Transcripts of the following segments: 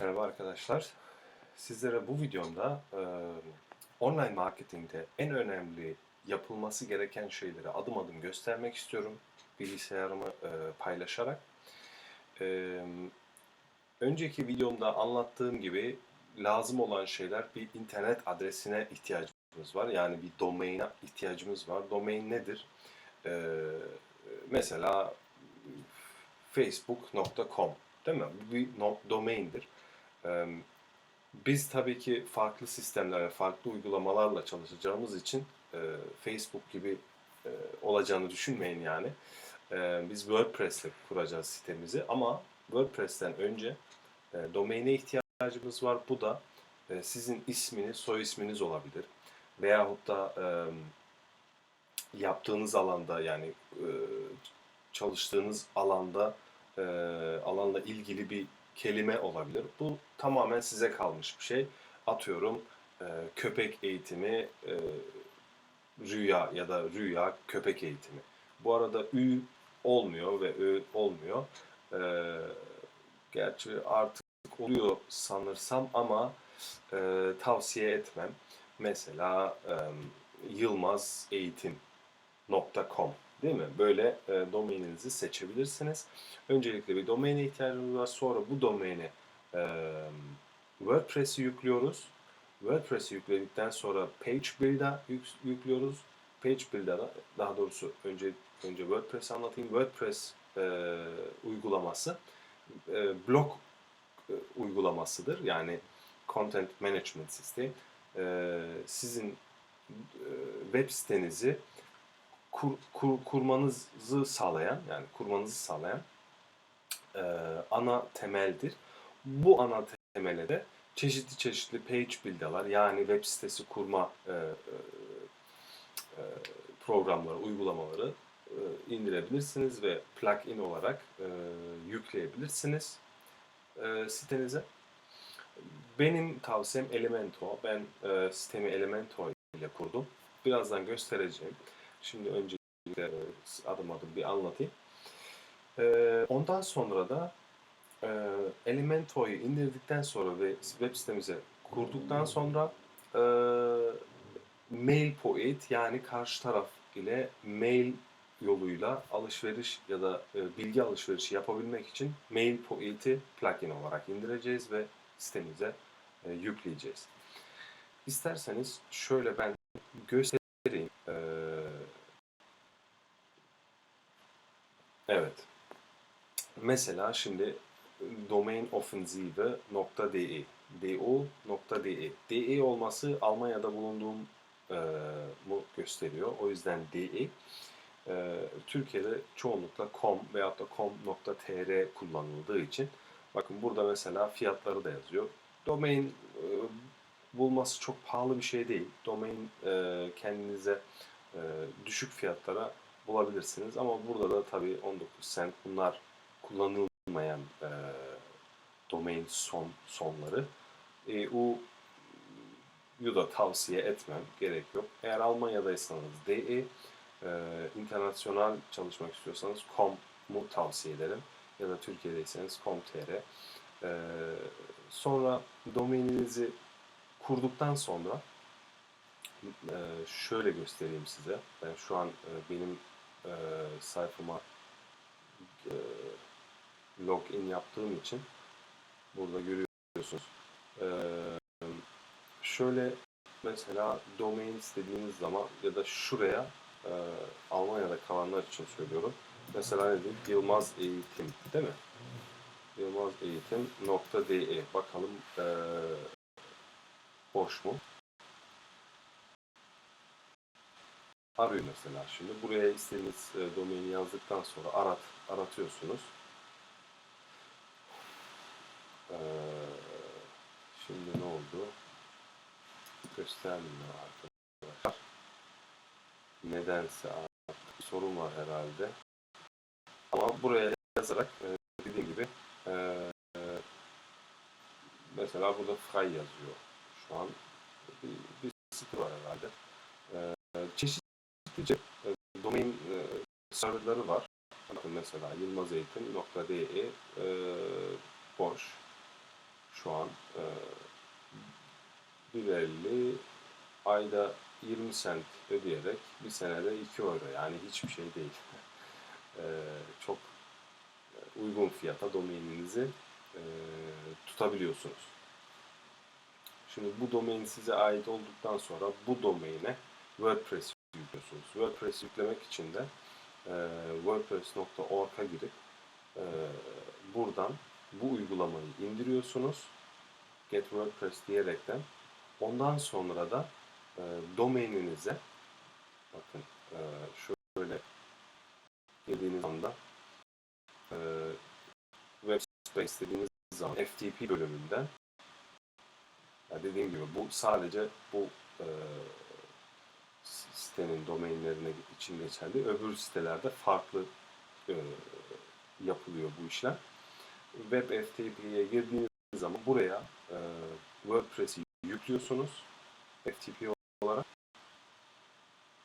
Merhaba arkadaşlar. Sizlere bu videomda e, online marketingde en önemli yapılması gereken şeyleri adım adım göstermek istiyorum. Bilgisayarımı e, paylaşarak. E, önceki videomda anlattığım gibi lazım olan şeyler bir internet adresine ihtiyacımız var. Yani bir domaine ihtiyacımız var. Domain nedir? E, mesela facebook.com değil mi? Bu bir domaindir. Biz tabii ki farklı sistemlerle, farklı uygulamalarla çalışacağımız için e, Facebook gibi e, olacağını düşünmeyin yani. Ee, Biz WordPress'le kuracağız sitemizi ama WordPress'ten önce e, domaine ihtiyacımız var. Bu da e, sizin isminiz, soy isminiz olabilir. Veyahut da e, yaptığınız alanda yani e, çalıştığınız alanda e, alanla ilgili bir kelime olabilir. Bu tamamen size kalmış bir şey. Atıyorum e, köpek eğitimi, e, rüya ya da rüya köpek eğitimi. Bu arada ü olmuyor ve ö olmuyor. E, gerçi artık oluyor sanırsam ama e, tavsiye etmem. Mesela e, Yılmaz Eğitim .com değil mi? Böyle e, domaininizi seçebilirsiniz. Öncelikle bir domaine ihtiyacımız var. Sonra bu domaine e, WordPress'i yüklüyoruz. WordPress'i yükledikten sonra Page Builder'a yük- yüklüyoruz. Page Builder'a daha doğrusu önce önce WordPress'i anlatayım. WordPress e, uygulaması e, blog e, uygulamasıdır. Yani Content Management System. E, sizin e, web sitenizi kur, kur- kurmanızı sağlayan yani kurmanızı sağlayan e, ana temeldir. Bu ana temele de çeşitli çeşitli page builder'lar yani web sitesi kurma e, e, e, programları, uygulamaları e, indirebilirsiniz ve plugin olarak e, yükleyebilirsiniz e, sitenize. Benim tavsiyem Elementor. Ben e, sitemi Elementor ile kurdum. Birazdan göstereceğim. Şimdi öncelikle adım adım bir anlatayım. E, ondan sonra da e, Elementor'u indirdikten sonra ve web sitemize kurduktan sonra e, MailPoet yani karşı taraf ile mail yoluyla alışveriş ya da e, bilgi alışverişi yapabilmek için MailPoet'i plugin olarak indireceğiz ve sitemize e, yükleyeceğiz. İsterseniz şöyle ben göstereyim. E, evet. Mesela şimdi domainoffensive.de do.de de olması Almanya'da bulunduğum e, mu gösteriyor. O yüzden de. E, Türkiye'de çoğunlukla com veyahut da com.tr kullanıldığı için bakın burada mesela fiyatları da yazıyor. Domain e, bulması çok pahalı bir şey değil. Domain e, kendinize e, düşük fiyatlara bulabilirsiniz. Ama burada da tabii 19 cent bunlar kullanılmayan e, domain son sonları. EU yu da tavsiye etmem. Gerek yok. Eğer Almanya'daysanız DE, e, internasyonel çalışmak istiyorsanız COM'u tavsiye ederim. Ya da Türkiye'deyseniz com.tr. E, sonra domaininizi kurduktan sonra e, şöyle göstereyim size. Ben şu an e, benim e, sayfama e, login yaptığım için burada görüyorsunuz. E, şöyle mesela domain istediğiniz zaman ya da şuraya e, Almanya'da kalanlar için söylüyorum. Mesela ne diyeyim? Yılmaz Eğitim değil mi? Yılmaz Eğitim nokta de bakalım e, boş mu? Arıyor mesela şimdi. Buraya istediğiniz e, domaini yazdıktan sonra arat aratıyorsunuz. Ee, şimdi ne oldu? Göstermiyor arkadaşlar. Nedense artık sorun var herhalde. Ama buraya yazarak e, dediğim gibi e, mesela burada Fry yazıyor. Şu an bir, bir sıkıntı var herhalde. E, çeşitli e, domain e, serverları var. Bakın mesela yılmazeğitim.de e, boş şu 150 ayda 20 sent ödeyerek bir senede 2 euro yani hiçbir şey değil. Ee, çok uygun fiyata domaininizi e, tutabiliyorsunuz. Şimdi bu domain size ait olduktan sonra bu domaine WordPress yüklüyorsunuz. WordPress yüklemek için de e, wordpress.org'a girip e, buradan bu uygulamayı indiriyorsunuz. Get WordPress diyerekten. Ondan sonra da e, domaininize bakın e, şöyle girdiğiniz anda e, web site istediğiniz zaman FTP bölümünden dediğim gibi bu sadece bu e, sitenin domainlerine için geçerli. Öbür sitelerde farklı e, yapılıyor bu işlem. Web FTP'ye girdiğiniz zaman buraya e, WordPress'i yüklüyorsunuz. FTP olarak.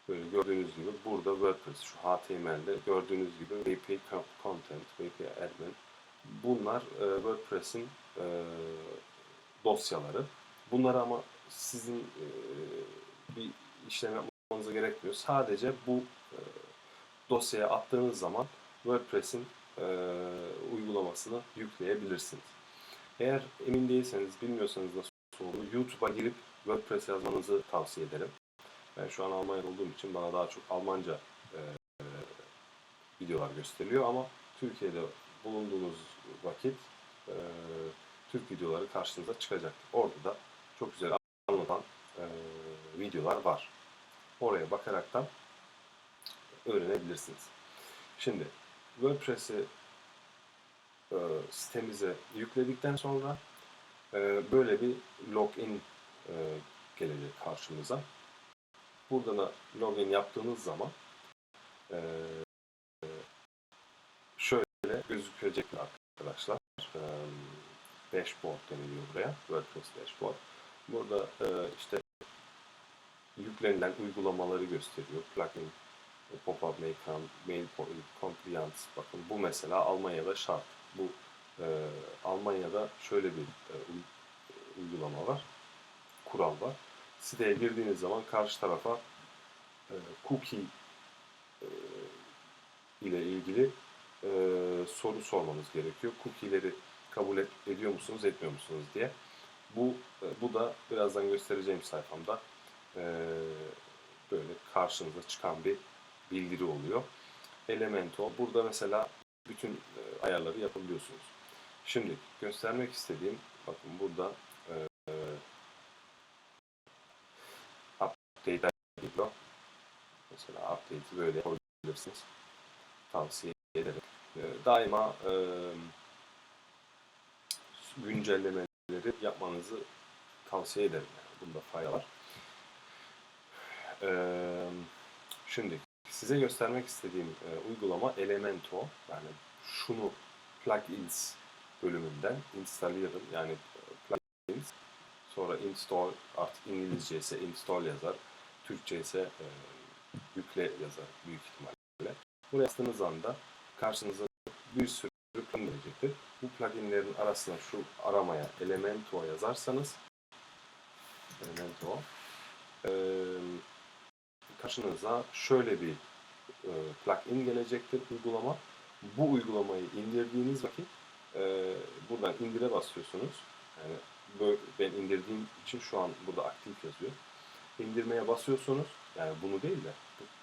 Böyle gördüğünüz gibi burada WordPress şu HTML'de gördüğünüz gibi WP Content, WP Admin bunlar e, WordPress'in e, dosyaları. Bunlar ama sizin e, bir işlem yapmanıza gerekmiyor. Sadece bu e, dosyaya attığınız zaman WordPress'in e, uygulamasını yükleyebilirsiniz. Eğer emin değilseniz, bilmiyorsanız nasıl olur, YouTube'a girip WordPress yazmanızı tavsiye ederim. Ben şu an Almanya'da olduğum için bana daha çok Almanca e, videolar gösteriliyor ama Türkiye'de bulunduğunuz vakit e, Türk videoları karşınıza çıkacak. Orada da çok güzel anlatan e, videolar var. Oraya bakaraktan öğrenebilirsiniz. Şimdi WordPress'i e, sitemize yükledikten sonra e, böyle bir login e, gelecek karşımıza. Burada da login yaptığınız zaman e, şöyle gözükecek arkadaşlar. E, dashboard deniliyor buraya. WordPress dashboard. Burada e, işte yüklenilen uygulamaları gösteriyor. Plugin, pop-up mail, mail compliance. Bakın bu mesela Almanya'da şart. Bu e, Almanya'da şöyle bir e, uygulama var. Kural var. Siteye girdiğiniz zaman karşı tarafa e, cookie e, ile ilgili e, soru sormanız gerekiyor. Cookie'leri kabul ediyor musunuz, etmiyor musunuz diye. Bu e, bu da birazdan göstereceğim sayfamda e, böyle karşınıza çıkan bir bildiri oluyor. Elementor. Burada mesela bütün e, ayarları yapabiliyorsunuz. Şimdi göstermek istediğim bakın burada e, update geliyor. Mesela update'i böyle yapabilirsiniz. Tavsiye ederim. E, daima e, güncellemeleri yapmanızı tavsiye ederim. Yani bunda fayda var. Ee, şimdi size göstermek istediğim e, uygulama Elementor. Yani şunu plugins bölümünden installeyelim. Yani plugins sonra install artık İngilizce ise install yazar. Türkçe ise e, yükle yazar büyük ihtimalle. Buraya bastığınız anda karşınıza bir sürü plugin gelecektir. Bu pluginlerin arasına şu aramaya Elementor yazarsanız Elementor e, karşınıza şöyle bir e, plugin gelecektir uygulama. Bu uygulamayı indirdiğiniz vakit e, buradan indire basıyorsunuz. Yani böyle ben indirdiğim için şu an burada aktif yazıyor. İndirmeye basıyorsunuz. Yani bunu değil de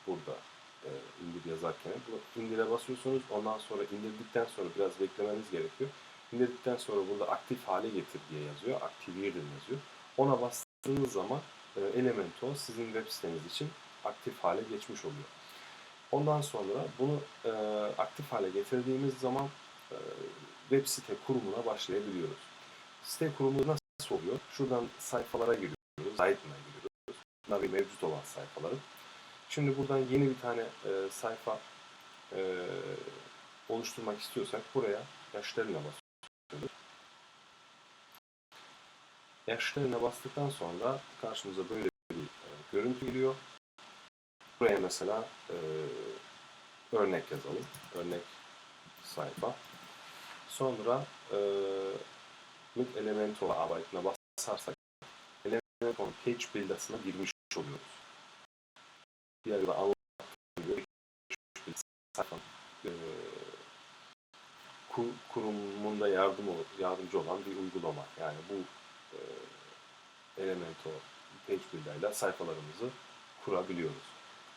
burada e, indir yazarken indire basıyorsunuz. Ondan sonra indirdikten sonra biraz beklemeniz gerekiyor. İndirdikten sonra burada aktif hale getir diye yazıyor. Activated yazıyor. Ona bastığınız zaman e, Elementor sizin web siteniz için aktif hale geçmiş oluyor. Ondan sonra bunu e, aktif hale getirdiğimiz zaman e, web site kurumuna başlayabiliyoruz. Site kurumu nasıl oluyor? Şuradan sayfalara giriyoruz. Site'ına giriyoruz. Bunlar bir mevcut olan sayfaların. Şimdi buradan yeni bir tane e, sayfa e, oluşturmak istiyorsak buraya yaşlarına basıyoruz. Yaşlarına bastıktan sonra karşımıza böyle bir e, görüntü geliyor. Buraya mesela e, örnek yazalım. Örnek sayfa. Sonra e, mit Elementor arbeitine basarsak Elementor'un page build'asına girmiş oluyoruz. Diğer gibi anlattığım gibi sayfanın e, kur, kurumunda yardım ol- yardımcı olan bir uygulama. Yani bu e, Elementor page builder ile sayfalarımızı kurabiliyoruz.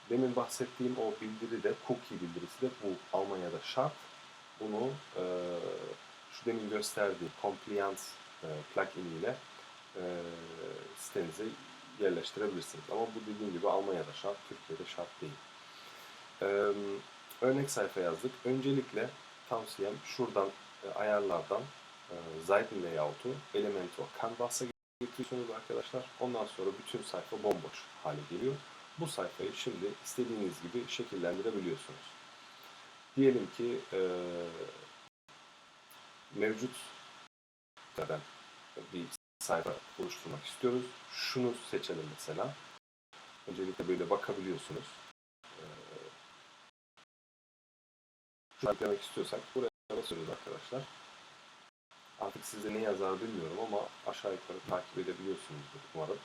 Demin bahsettiğim o bildiri de, cookie bildirisi de bu Almanya'da şart. Bunu e, şu demin gösterdiğim compliance e, plugin ile e, sitenize yerleştirebilirsiniz. Ama bu dediğim gibi Almanya'da şart, Türkiye'de şart değil. E, örnek sayfa yazdık. Öncelikle tavsiyem şuradan e, ayarlardan e, Zeiten Layout'u Elementor Canvas'a getiriyorsunuz arkadaşlar. Ondan sonra bütün sayfa bomboş hale geliyor. Bu sayfayı şimdi istediğiniz gibi şekillendirebiliyorsunuz. Diyelim ki e, mevcut bir sayfa oluşturmak istiyoruz. Şunu seçelim mesela. Öncelikle böyle bakabiliyorsunuz. E, şunu eklemek istiyorsak buraya basıyoruz arkadaşlar. Artık size ne yazar bilmiyorum ama aşağı yukarı takip edebiliyorsunuzdur umarım.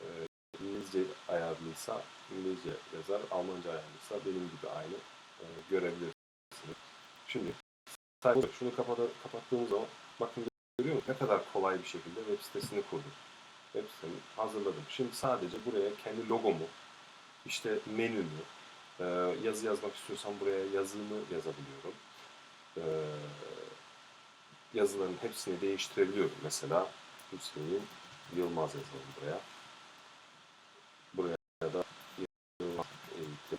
Ee, İngilizce ayarlıysa İngilizce yazar, Almanca ayarlıysa benim gibi aynı e, görebilirsiniz. Şimdi sayfa şunu kapata, kapattığımız zaman bakın görüyor musunuz? Ne kadar kolay bir şekilde web sitesini kurdum. Web sitemi hazırladım. Şimdi sadece buraya kendi logomu, işte menümü, e, yazı yazmak istiyorsam buraya yazımı yazabiliyorum. E, yazıların hepsini değiştirebiliyorum. Mesela Hüseyin Yılmaz yazalım. Buraya da Yılmaz eğitim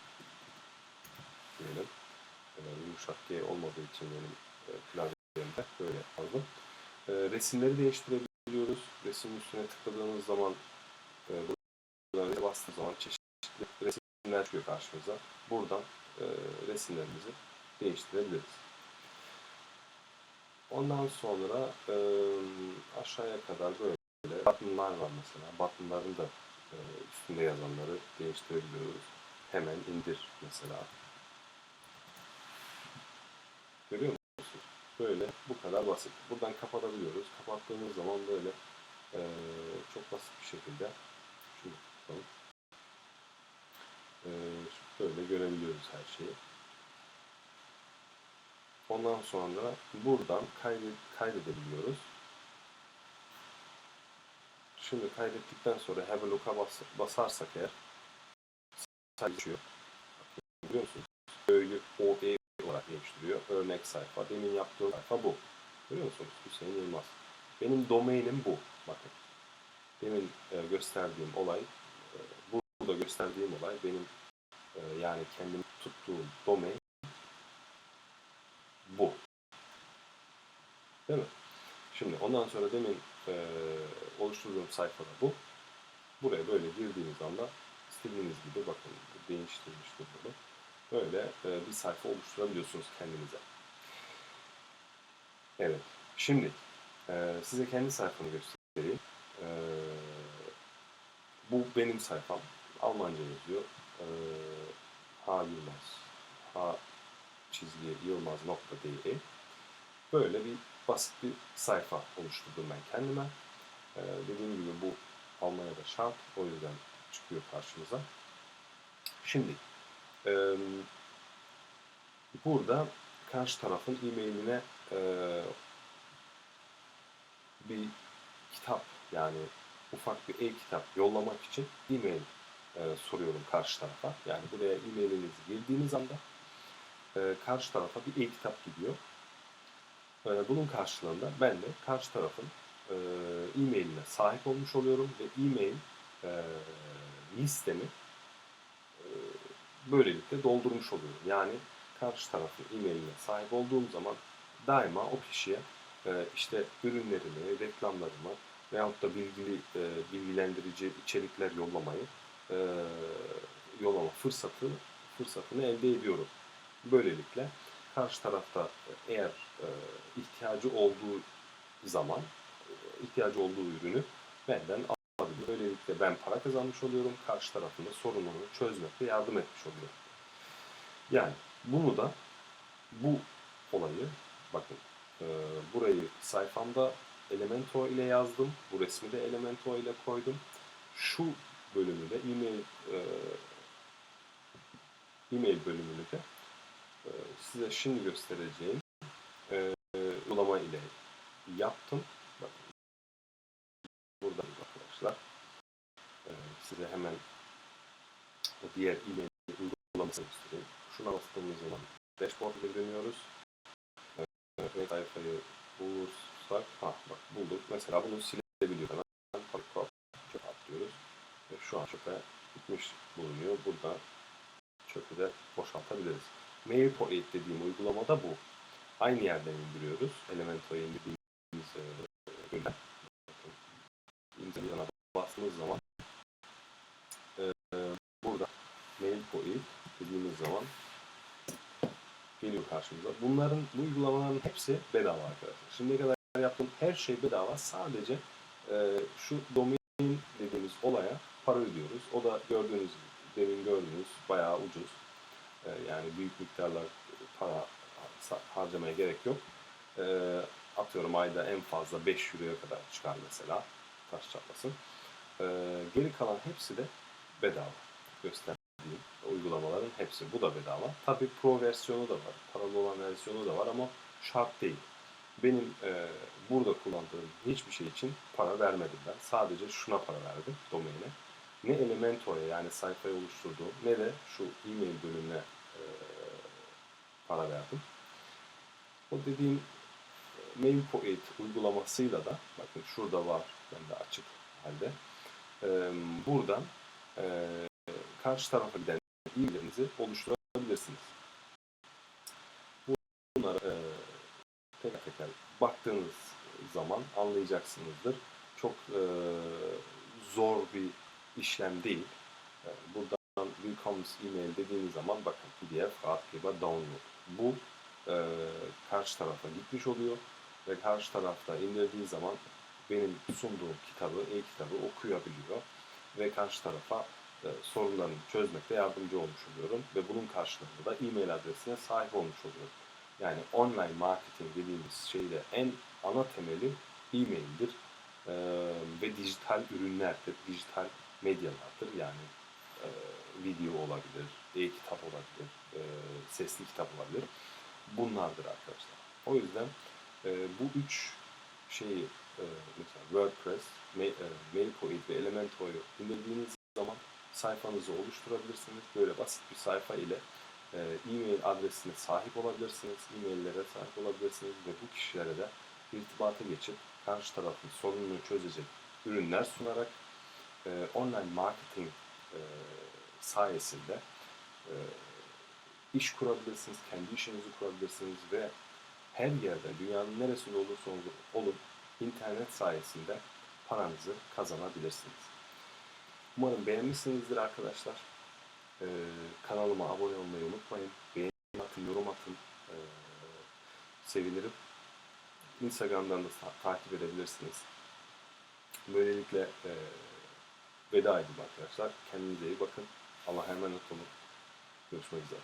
diyelim. Ee, yumuşak G olmadığı için benim e, klavyemde böyle yazdım. Ee, resimleri değiştirebiliyoruz. Resimin üstüne tıkladığımız zaman e, buradan bastığımız zaman çeşitli resimler çıkıyor karşımıza. Buradan e, resimlerimizi değiştirebiliriz. Ondan sonra e, aşağıya kadar böyle buttonlar var mesela. Buttonların da e, üstünde yazanları değiştirebiliyoruz. Hemen indir mesela. Görüyor musunuz? Böyle bu kadar basit. Buradan kapatabiliyoruz. Kapattığımız zaman böyle e, çok basit bir şekilde şunu tutalım. E, böyle görebiliyoruz her şeyi. Ondan sonra buradan kaydet, kaydedebiliyoruz. Şimdi kaydettikten sonra have a look'a bas, basarsak eğer düşüyor. Biliyor musunuz? Böyle OE olarak değiştiriyor. Örnek sayfa. Demin yaptığım sayfa bu. Görüyor musunuz? Hüseyin Yılmaz. Benim domainim bu. Bakın. Demin e, gösterdiğim olay e, burada gösterdiğim olay benim e, yani kendim tuttuğum domain bu. Değil mi? Şimdi ondan sonra demin e, oluşturduğum sayfada bu. Buraya böyle girdiğiniz anda istediğiniz gibi bakın değiştirmiştir bunu. Böyle e, bir sayfa oluşturabiliyorsunuz kendinize. Evet. Şimdi e, size kendi sayfamı göstereyim. E, bu benim sayfam. Almanca yazıyor. H Yılmaz. H çizgi yılmaz.de Böyle bir basit bir sayfa oluşturdum ben kendime. Ee, dediğim gibi bu Almanya'da şart. O yüzden çıkıyor karşımıza. Şimdi e, burada karşı tarafın e-mailine e, bir kitap yani ufak bir e-kitap yollamak için e-mail e, soruyorum karşı tarafa. Yani buraya e-mailinizi girdiğiniz anda e, karşı tarafa bir e-kitap gidiyor. E, bunun karşılığında ben de karşı tarafın e-mailine sahip olmuş oluyorum ve e-mail e, listemi böylelikle doldurmuş oluyorum. Yani karşı tarafın e-mailine sahip olduğum zaman daima o kişiye e, işte ürünlerimi, reklamlarımı veyahut da bilgili, e, bilgilendirici içerikler yollamayı e, yollama fırsatı fırsatını elde ediyorum. Böylelikle karşı tarafta eğer ihtiyacı olduğu zaman ihtiyacı olduğu ürünü benden. Böylelikle ben para kazanmış oluyorum. Karşı tarafın da sorununu çözmekte yardım etmiş oluyorum. Yani bunu da bu olayı bakın e, burayı sayfamda Elementor ile yazdım. Bu resmi de Elementor ile koydum. şu bölümü de e-mail e, e-mail bölümünü de e, size şimdi göstereceğim e, uygulama ile yaptım. Bakın. Burada arkadaşlar. E, size hemen o diğer e-mail uygulamasını göstereyim. Şuna bastığımız zaman dashboard ile dönüyoruz. E, ve sayfayı bulursak, ha bak bulduk. Mesela bunu silebiliyor. Hemen Park çöpe atlıyoruz. Ve şu an çöpe gitmiş bulunuyor. Burada çöpü de boşaltabiliriz. MailPoint dediğim uygulama da bu. Aynı yerden indiriyoruz. Elementor'a indirdiğimiz e, bölüm. Bakın, İndirdiğine bastığımız zaman e, burada MailPoint dediğimiz zaman geliyor karşımıza. Bunların, bu uygulamaların hepsi bedava arkadaşlar. Şimdiye kadar yaptığım her şey bedava. Sadece e, şu domain dediğimiz olaya para ödüyoruz. O da gördüğünüz demin gördüğünüz bayağı ucuz. E, yani büyük miktarlar para harcamaya gerek yok. E, atıyorum ayda en fazla 5 euroya kadar çıkar mesela. Taş çatlasın. E, geri kalan hepsi de bedava gösterdiğim uygulamaların hepsi. Bu da bedava. Tabi Pro versiyonu da var. Paralı olan versiyonu da var ama şart değil. Benim e, burada kullandığım hiçbir şey için para vermedim ben. Sadece şuna para verdim domaine. Ne Elementor'a yani sayfayı oluşturduğum ne de şu e-mail bölümüne e, para verdim. O dediğim e, MailPoint uygulamasıyla da bakın şurada var bende açık halde. E, buradan e, karşı tarafa giden e-maillerinizi oluşturabilirsiniz. Bunları e, teker teker baktığınız zaman anlayacaksınızdır. Çok e, zor bir işlem değil. E, buradan Welcomes email dediğiniz zaman bakın PDF, Archive, Download. Bu e, karşı tarafa gitmiş oluyor ve karşı tarafta indirdiği zaman benim sunduğum kitabı, e-kitabı okuyabiliyor ve karşı tarafa sorunlarını çözmekte yardımcı olmuş oluyorum ve bunun karşılığında da e-mail adresine sahip olmuş oluyorum. Yani online marketing dediğimiz şeyde en ana temeli e-maildir e, ve dijital ürünlerdir, dijital medyalardır. Yani e, video olabilir, e-kitap olabilir, e, sesli kitap olabilir. Bunlardır arkadaşlar. O yüzden e, bu üç şeyi e, mesela WordPress, e, MailPoint ve Elementor'u indirdiğiniz zaman sayfanızı oluşturabilirsiniz. Böyle basit bir sayfa ile e, e-mail adresine sahip olabilirsiniz, e-maillere sahip olabilirsiniz ve bu kişilere de irtibata geçip karşı tarafın sorununu çözecek ürünler sunarak e, online marketing e, sayesinde e, iş kurabilirsiniz, kendi işinizi kurabilirsiniz ve her yerde, dünyanın neresinde olursa olun, internet sayesinde paranızı kazanabilirsiniz. Umarım beğenmişsinizdir arkadaşlar. Ee, kanalıma abone olmayı unutmayın. Beğeni atın, yorum atın. Ee, sevinirim. Instagram'dan da ta- takip edebilirsiniz. Böylelikle e, veda edeyim arkadaşlar. Kendinize iyi bakın. Allah'a emanet olun. Görüşmek üzere.